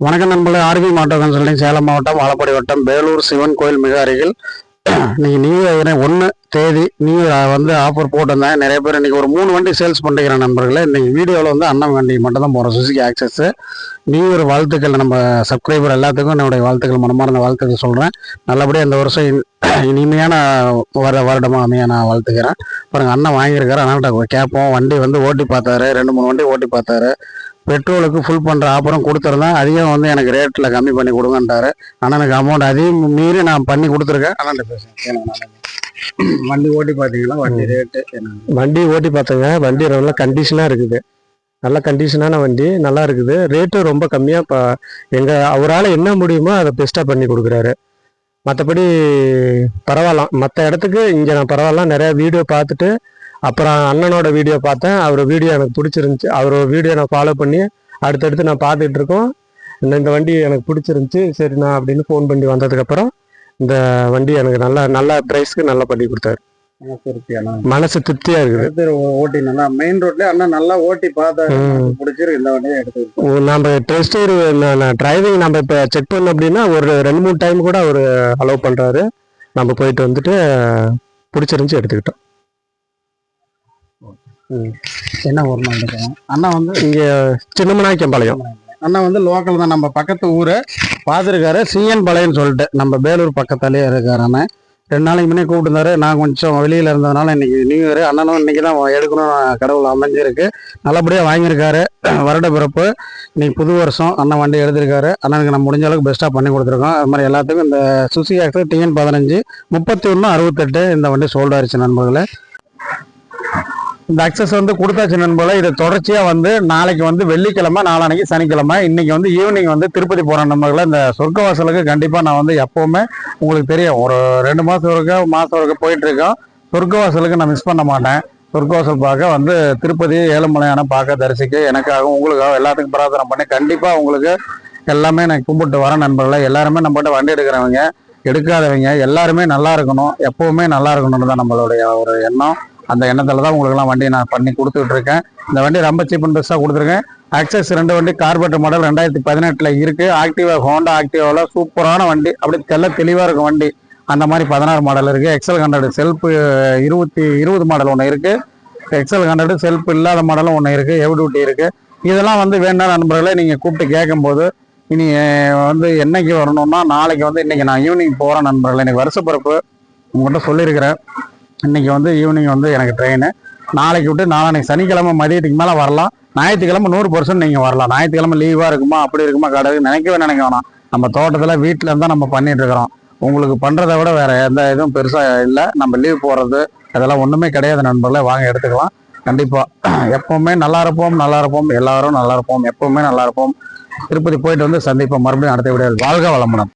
வணக்கம் நண்பர்களே ஆர்வி மாட்டோ கன்சல்டிங் சேலம் மாவட்டம் வாழப்பாடி வட்டம் வேலூர் சிவன் கோயில் மிக அருகில். இன்னைக்கு நியூ இயர் ஒன்று தேதி நியூ இயர் வந்து ஆஃபர் போட்டிருந்தேன் நிறைய பேர் இன்னைக்கு ஒரு மூணு வண்டி சேல்ஸ் பண்ணிக்கிறேன் நண்பர்களே. இன்னைக்கு வீடியோவில் வந்து அண்ணன் வண்டி மட்டும் தான் போகிறோம் சுசுக்கு ஆக்சஸ்ஸு நியூ இயர் வாழ்த்துக்கள் நம்ம சப்ஸ்கிரைபர் எல்லாத்துக்கும். என்னுடைய வாழ்த்துக்கள் மனமார்ந்த வாழ்த்துக்கள் சொல்கிறேன் நல்லபடியாக இந்த வருஷம் இனிமையான வர வருடமாக அமைய நான் வாழ்த்துக்கிறேன் பாருங்கள் அண்ணன் வாங்கியிருக்காரு அண்ணன்ட்ட கேட்போம். வண்டி வந்து ஓட்டி பார்த்தாரு ரெண்டு மூணு வண்டி ஓட்டி பார்த்தாரு. பெட்ரோலுக்கு ஃபுல் பண்ணுற ஆஃபரும் கொடுத்துருந்தேன். அதையும் வந்து எனக்கு ரேட்டில் கம்மி பண்ணி கொடுங்கன்றாரு ஆனால் எனக்கு அமௌண்ட் அதையும் மீறி நான் பண்ணி கொடுத்துருக்கேன். ஆனால் பேசுகிறேன் வண்டி ஓட்டி பார்த்தீங்களா? வண்டி ரேட்டு என்ன? வண்டி ஓட்டி பார்த்தேங்க. வண்டி நல்ல கண்டிஷனாக இருக்குது. நல்ல கண்டிஷனான வண்டி நல்லா இருக்குது. ரேட்டும் ரொம்ப கம்மியாக இப்போ எங்கள் அவரால் என்ன முடியுமோ அதை பெஸ்ட்டாக பண்ணி கொடுக்குறாரு. மற்றபடி பரவாயில்லாம் மற்ற இடத்துக்கு இங்கே நான் பரவாயில்ல. நிறையா வீடியோ பார்த்துட்டு அப்புறம் அண்ணனோட வீடியோ பார்த்தேன். அவர் வீடியோ எனக்கு பிடிச்சிருந்துச்சி. அவரோட வீடியோ நான் ஃபாலோ பண்ணி அடுத்தடுத்து நான் பார்த்துட்டு இருக்கோம். இந்த இந்த வண்டி எனக்கு பிடிச்சிருந்துச்சி. சரி நான் அப்படின்னு ஃபோன் பண்ணி வந்ததுக்கப்புறம் இந்த வண்டி எனக்கு நல்லா நல்ல ப்ரைஸ்க்கு நல்லா பண்ணி கொடுத்தாரு. மனசு திருப்தியாக இருக்குது. அடுத்து ஓட்டி நல்லா மெயின் ரோட்லேயே அண்ணா நல்லா ஓட்டி பார்த்தாரு ம். பிடிச்சிருக்கு. இந்த வண்டியை எடுத்து நம்ம டெஸ்ட் டிரைவிங் நம்ம இப்போ செக் பண்ணோம் அப்படின்னா ஒரு ரெண்டு மூணு டைம் கூட அவர் அலோவ் பண்ணுறாரு நம்ம போயிட்டு வந்துட்டு பிடிச்சிருந்துச்சி எடுத்துக்கிட்டோம். என்ன இருக்கோம் அண்ணா வந்து இங்கே சின்னமனாய்க்கம்பாளையம் அண்ணா வந்து லோக்கல் தான். நம்ம பக்கத்து ஊரு. பார்த்துருக்காரு. சிஎன் பாளையம்னு சொல்லிட்டு நம்ம வேலூர் பக்கத்தாலேயே இருக்காரு அண்ணன் ரெண்டு நாளைக்கு முன்னே கூப்பிட்டுருந்தாரு. நான் கொஞ்சம் வெளியில் இருந்ததுனால இன்னைக்கு நியூ இயர் அண்ணனும் இன்னைக்கு தான் எடுக்கணும் கடவுள் அமைஞ்சிருக்கு. நல்லபடியாக வாங்கியிருக்காரு. வருட பிறப்பு. இன்னைக்கு புது வருஷம். அண்ணன் வண்டி எழுதியிருக்காரு அண்ணனுக்கு நம்ம முடிஞ்ச அளவுக்கு பெஸ்ட்டாக பண்ணி கொடுத்துருக்கோம். அது மாதிரி எல்லாத்துக்கும் இந்த சுசி ஆக்சர் டிஎன் பதினஞ்சு முப்பத்தி ஒன்று அறுபத்தெட்டு இந்த வண்டி சோல்ட் ஆயிடுச்சு நண்பர்களே. இந்த அக்சஸ் வந்து கொடுத்தாச்சு நண்பர்களே. இது தொடர்ச்சியாக வந்து நாளைக்கு வந்து வெள்ளிக்கிழமை நாளானைக்கு சனிக்கிழமை இன்னைக்கு வந்து ஈவினிங் வந்து திருப்பதி போகிற நண்பர்களை. இந்த சொர்க்கவாசலுக்கு கண்டிப்பாக நான் வந்து எப்போவுமே உங்களுக்கு தெரியும். ஒரு ரெண்டு மாதம் ஒருக்க மாதம் ஒருக்க போயிட்டுருக்கோம் சொர்க்கவாசலுக்கு நான் மிஸ் பண்ண மாட்டேன். சொர்க்கவாசல் பார்க்க வந்து திருப்பதி ஏழுமலையான பார்க்க தரிசிக்க எனக்காகவும் உங்களுக்காக எல்லாத்துக்கும் பிரார்த்தனை பண்ணி கண்டிப்பாக உங்களுக்கு எல்லாமே நான் கும்பிட்டு வரேன் நண்பர்களே. எல்லாருமே நம்மகிட்ட வண்டி எடுக்கிறவங்க எடுக்காதவங்க எல்லாருமே நல்லா இருக்கணும். எப்பவுமே நல்லா இருக்கணும்னு தான் நம்மளுடைய ஒரு எண்ணம். அந்த எண்ணத்தில் தான் உங்களுக்குலாம் வண்டியை நான் பண்ணி கொடுத்துட்டு இருக்கேன். இந்த வண்டி ரொம்ப சீப் அண்ட் பெஸ்ட்டாக கொடுத்துருக்கேன். ஆக்சஸ் ரெண்டு வண்டி கார்பரேட் மாடல் ரெண்டாயிரத்தி பதினெட்டில் இருக்குது ஆக்டிவா ஹோண்டா ஆக்டிவாவில் சூப்பரான வண்டி. அப்படி தெல்ல தெளிவாக இருக்கும் வண்டி. அந்த மாதிரி பதினாறு மாடல் இருக்குது எக்ஸல் ஹண்ட்ரட் செல்ஃபு இருபத்தி இருபது மாடல் ஒன்று இருக்குது எக்ஸல் ஹண்ட்ரட் செல்ஃப் இல்லாத மாடலும் ஒன்று இருக்குது எவ் டியூட்டி இருக்குது இதெல்லாம் வந்து வேண்டாம் நண்பர்களே நீங்கள் கூப்பிட்டு கேட்கும்போது இனி வந்து என்னைக்கு வரணும்னா நாளைக்கு வந்து இன்னைக்கு நான் ஈவினிங் போகிறேன் நண்பர்களே. எனக்கு வருஷப்பிறப்பு உங்கள்கிட்ட சொல்லியிருக்கிறேன். இன்னைக்கு வந்து ஈவினிங் வந்து எனக்கு ட்ரெயின் நாளைக்கு விட்டு நாளைக்கு சனிக்கிழமை மதியத்துக்கு மேலே வரலாம். ஞாயிற்றுக்கிழமை நூறு பர்சன்ட் நீங்கள் வரலாம். ஞாயிற்றுக்கிழமை லீவாக இருக்குமா அப்படி இருக்குமா கடை நினைக்கவே நினைக்க வேணாம். நம்ம தோட்டத்தில் வீட்டில் இருந்தால் நம்ம பண்ணிட்டு இருக்கிறோம். உங்களுக்கு பண்ணுறத விட வேற எந்த இதுவும் பெருசாக இல்லை. நம்ம லீவ் போகிறது அதெல்லாம் ஒன்றுமே கிடையாது நண்பர்களே. வாங்க எடுத்துக்கலாம். கண்டிப்பாக எப்போவுமே நல்லா இருப்போம் நல்லா இருப்போம். எல்லாரும் நல்லா இருப்போம். எப்போவுமே நல்லா இருப்போம். திருப்பதி போயிட்டு வந்து சந்திப்போம். மறுபடியும் அடுத்த வீடியோ வாழ்க வளமுடன்.